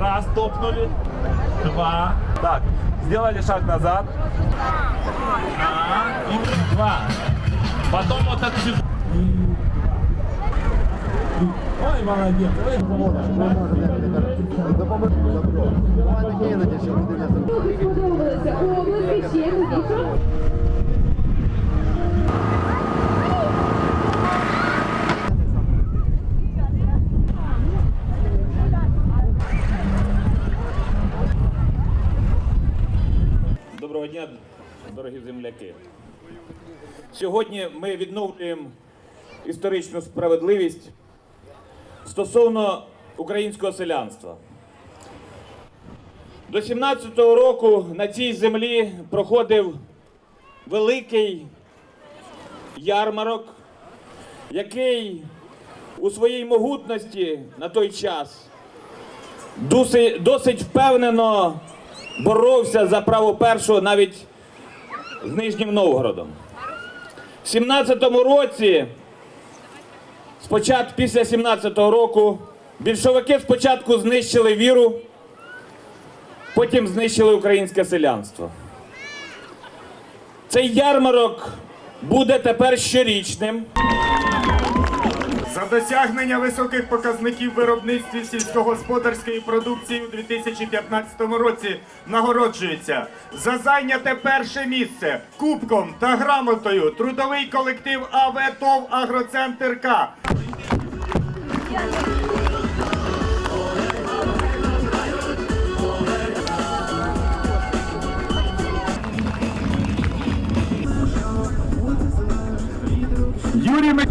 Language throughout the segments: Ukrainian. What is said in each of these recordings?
Раз топнули. Два. Так, сделали шаг назад. А, и два. Потом вот этот же- Ой, молодец. Ой, Сподобалося у області ще більше. Доброго дня, дорогі земляки. Сьогодні ми відновлюємо історичну справедливість стосовно українського селянства. До 17-го року на цій землі проходив великий ярмарок, який у своїй могутності на той час досить, впевнено боровся за право першого навіть з Нижнім Новгородом. В 17-му році, спочатку після 17-го року, більшовики спочатку знищили віру, потім знищили українське селянство. Цей ярмарок буде тепер щорічним. За досягнення високих показників виробництві сільськогосподарської продукції у 2015 році нагороджується за зайняте перше місце кубком та грамотою трудовий колектив АВ ТОВ Агроцентр К. Юрій Мик...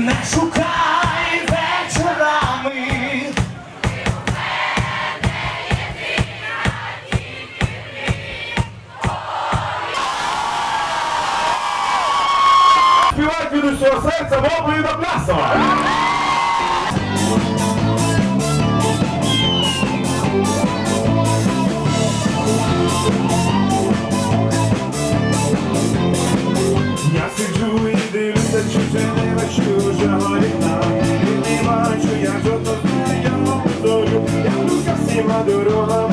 Не шукай вечорами. Співати від усього серця мовою до плясова. adorou a